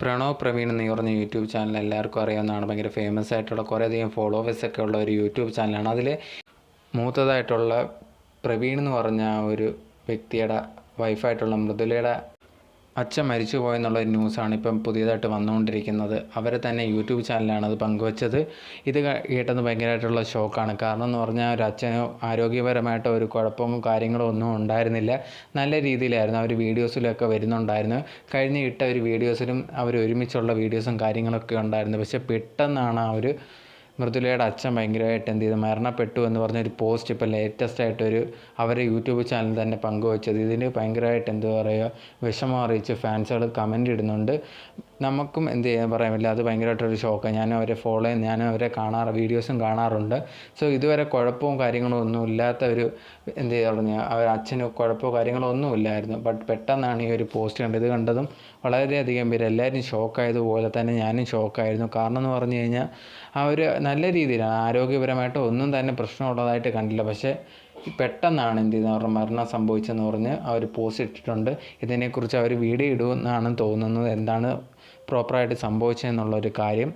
പ്രണവ് പ്രവീൺ എന്ന് പറഞ്ഞ YouTube channel എല്ലാവർക്കും അറിയാവുന്നതാണ്. ഭയങ്കര ഫേമസ് ആയിട്ടുള്ള കുറേയധികം ഫോളോവേഴ്സ് ഒക്കെ ഉള്ള ഒരു യൂട്യൂബ് ചാനലാണ്. അതിൽ മൂത്തതായിട്ടുള്ള പ്രവീൺ എന്ന് പറഞ്ഞ ഒരു വ്യക്തിയുടെ വൈഫായിട്ടുള്ള മൃദുലയുടെ അച്ഛൻ മരിച്ചു പോയെന്നുള്ള ഒരു ന്യൂസാണ് ഇപ്പം പുതിയതായിട്ട് വന്നുകൊണ്ടിരിക്കുന്നത്. അവരെ തന്നെ യൂട്യൂബ് ചാനലാണ് അത് പങ്കുവച്ചത്. ഇത് കേട്ടത് ഭയങ്കരമായിട്ടുള്ള ഷോക്കാണ്. കാരണം എന്ന് പറഞ്ഞാൽ ഒരു അച്ഛന് ആരോഗ്യപരമായിട്ട് ഒരു കുഴപ്പമോ കാര്യങ്ങളോ ഒന്നും ഉണ്ടായിരുന്നില്ല. നല്ല രീതിയിലായിരുന്നു അവർ വീഡിയോസിലൊക്കെ വരുന്നുണ്ടായിരുന്നു. കഴിഞ്ഞ ഇട്ട ഒരു വീഡിയോസിലും അവർ ഒരുമിച്ചുള്ള വീഡിയോസും കാര്യങ്ങളൊക്കെ ഉണ്ടായിരുന്നു. പക്ഷേ പെട്ടെന്നാണ് ഒരു മൃദുലയുടെ അച്ഛൻ ഭയങ്കരമായിട്ട് എന്ത് ചെയ്തു? മരണപ്പെട്ടു എന്ന് പറഞ്ഞൊരു പോസ്റ്റ് ഇപ്പോൾ ലേറ്റസ്റ്റ് ആയിട്ടൊരു അവരെ യൂട്യൂബ് ചാനൽ തന്നെ പങ്കുവച്ചത്. ഇതിന് ഭയങ്കരമായിട്ട് എന്ത് പറയുക? വിഷമം അറിയിച്ച് ഫാൻസുകൾ കമന്റ് ഇടുന്നുണ്ട്. നമുക്കും എന്ത് ചെയ്യാൻ പറയാമില്ല അത് ഭയങ്കരമായിട്ടൊരു ഷോക്കാണ് ഞാനും അവരെ ഫോളോ ചെയ്യും ഞാനും അവരെ കാണാറ് വീഡിയോസും കാണാറുണ്ട്. സോ ഇതുവരെ കുഴപ്പവും കാര്യങ്ങളും ഒന്നും ഇല്ലാത്ത ഒരു എന്ത് പറഞ്ഞു അവർ അച്ഛന് കുഴപ്പമോ കാര്യങ്ങളോ ഒന്നും ഇല്ലായിരുന്നു. ബട്ട് പെട്ടെന്നാണ് ഈ ഒരു പോസ്റ്റ് കണ്ടത്. ഇത് കണ്ടതും വളരെയധികം പേര് എല്ലാവരും ഷോക്കായതുപോലെ തന്നെ ഞാനും ഷോക്കായിരുന്നു കാരണം എന്ന് പറഞ്ഞു കഴിഞ്ഞാൽ ആ ഒരു നല്ല രീതിയിലാണ് ആരോഗ്യപരമായിട്ട് ഒന്നും തന്നെ പ്രശ്നമുള്ളതായിട്ട് കണ്ടില്ല. പക്ഷേ പെട്ടെന്നാണ് എന്ത് ചെയ്യുന്നത് അവരുടെ മരണം സംഭവിച്ചതെന്ന് പറഞ്ഞ് അവർ പോസ്റ്റ് ഇട്ടിട്ടുണ്ട്. ഇതിനെക്കുറിച്ച് അവർ വീഡിയോ ഇടുമെന്നാണ് തോന്നുന്നത്. എന്താണ് പ്രോപ്പറായിട്ട് സംഭവിച്ചതെന്നുള്ളൊരു കാര്യം.